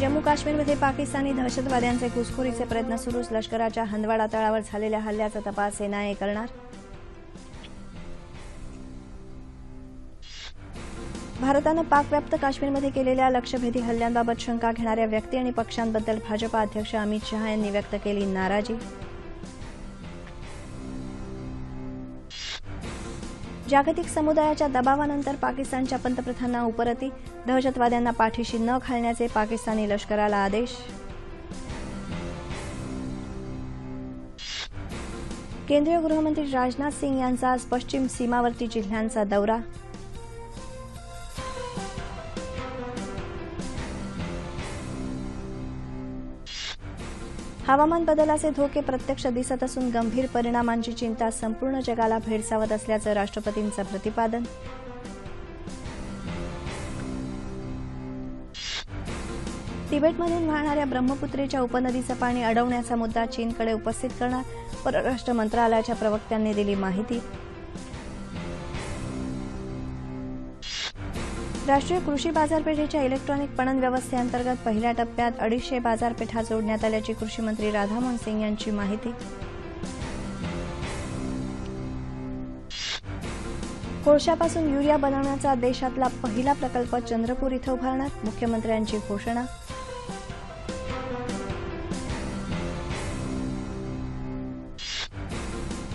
जम्मू काश्मीरमध्ये पाकिस्तानी दहशतवाद्यांचे घुसखोरीचे प्रयत्न सुरूच. लष्कराच्या हंदवाडा तळावर झालेल्या हल्ल्याचा तपास एनआयए करणार? भारतानं पाकव्याप्त काश्मीरमध्ये केलेल्या लक्षभेदी हल्ल्यांबाबत शंका घेणाऱ्या व्यक्ती आणि पक्षांबद्दल भाजपा अध्यक्ष अमित शहा यांनी व्यक्त केली नाराजी. जागतिक समुदायाच्या दबावानंतर पाकिस्तानच्या पंतप्रधानांना उपरती दहशतवाद्यांना पाठीशी न घालण्याचे पाकिस्तानी लष्कराला आदेश. केंद्रीय गृहमंत्री राजनाथ सिंग यांचा आज पश्चिम सीमावर्ती जिल्ह्यांचा दौरा. हवामान बदलाचे धोके प्रत्यक्ष दिसत असून गंभीर परिणामांची चिंता संपूर्ण जगाला भेडसावत असल्याचं राष्ट्रपतींचं प्रतिपादन. तिबेटमधून वाहणाऱ्या ब्रह्मपुत्रेच्या उपनदीचं पाणी अडवण्याचा मुद्दा चीनकडे उपस्थित करणार परराष्ट्र मंत्रालयाच्या प्रवक्त्यांनी दिली माहिती. राष्ट्रीय कृषी बाजारपेठेच्या इलेक्ट्रॉनिक पणन व्यवस्थेअंतर्गत पहिल्या टप्प्यात अडीचशे बाजारपेठा जोडण्यात आल्याची कृषी मंत्री राधामोहन सिंग यांची माहिती. कोळशापासून युरिया बनवण्याचा देशातला पहिला प्रकल्प चंद्रपूर इथं उभारणार मुख्यमंत्र्यांची घोषणा.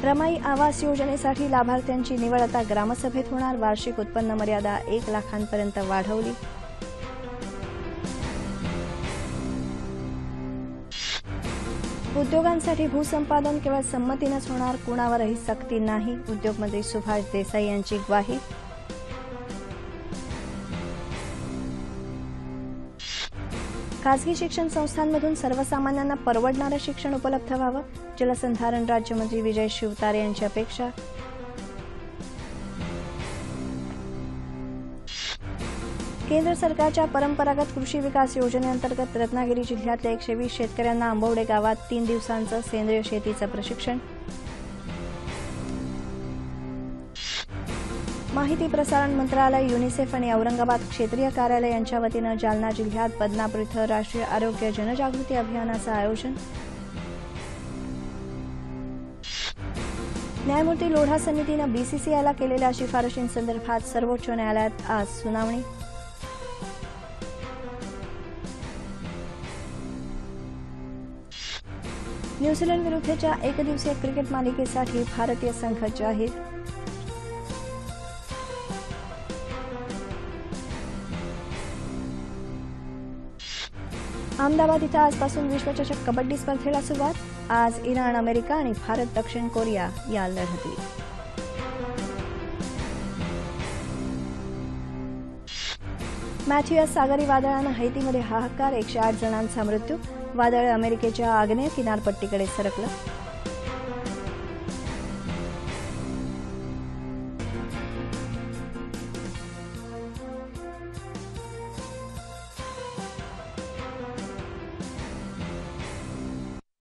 रमाई आवास योजनेसाठी लाभार्थ्यांची निवड आता ग्रामसभेत होणार. वार्षिक उत्पन्न मर्यादा एक लाखांपर्यंत वाढवली. उद्योगांसाठी भूसंपादन केवळ संमतीनंच होणार कुणावरही सक्ती नाही. उद्योगमंत्री सुभाष देसाई यांची ग्वाही खासगी शिक्षण संस्थांमधून सर्वसामान्यांना परवडणारं शिक्षण उपलब्ध व्हावं? जलसंधारण राज्यमंत्री विजय शिवतारे यांची अपेक्षा? केंद्र सरकारच्या परंपरागत कृषी विकास योजनेअंतर्गत रत्नागिरी जिल्ह्यातल्या एकशे वीस शेतकऱ्यांना आंबवडे गावात तीन दिवसांचं सेंद्रिय शेतीचं प्रशिक्षण? माहिती प्रसारण मंत्रालय युनिसेफ आणि औरंगाबाद क्षेत्रीय कार्यालय यांच्या वतीनं जालना जिल्ह्यात बदनापूर इथं राष्ट्रीय आरोग्य जनजागृती अभियानाचं आयोजन. न्यायमूर्ती लोढा समितीनं बीसीसीआयला केलेल्या शिफारशींसंदर्भात सर्वोच्च न्यायालयात आज सुनावणी. न्यूझीलंड विरुद्धच्या एकदिवसीय क्रिकेट मालिकेसाठी भारतीय संघ जाहीर अहमदाबाद इथं आजपासून विश्वचषक कबड्डी स्पर्धेला सुरुवात. आज इराण अमेरिका आणि भारत दक्षिण कोरिया या लढती मॅथ्युअस सागरी वादळानं हैतीमध्ये हाहाकार. एकशे आठ जणांचा मृत्यू. वादळ अमेरिकेच्या आग्नेय किनारपट्टीकडे सरकलं.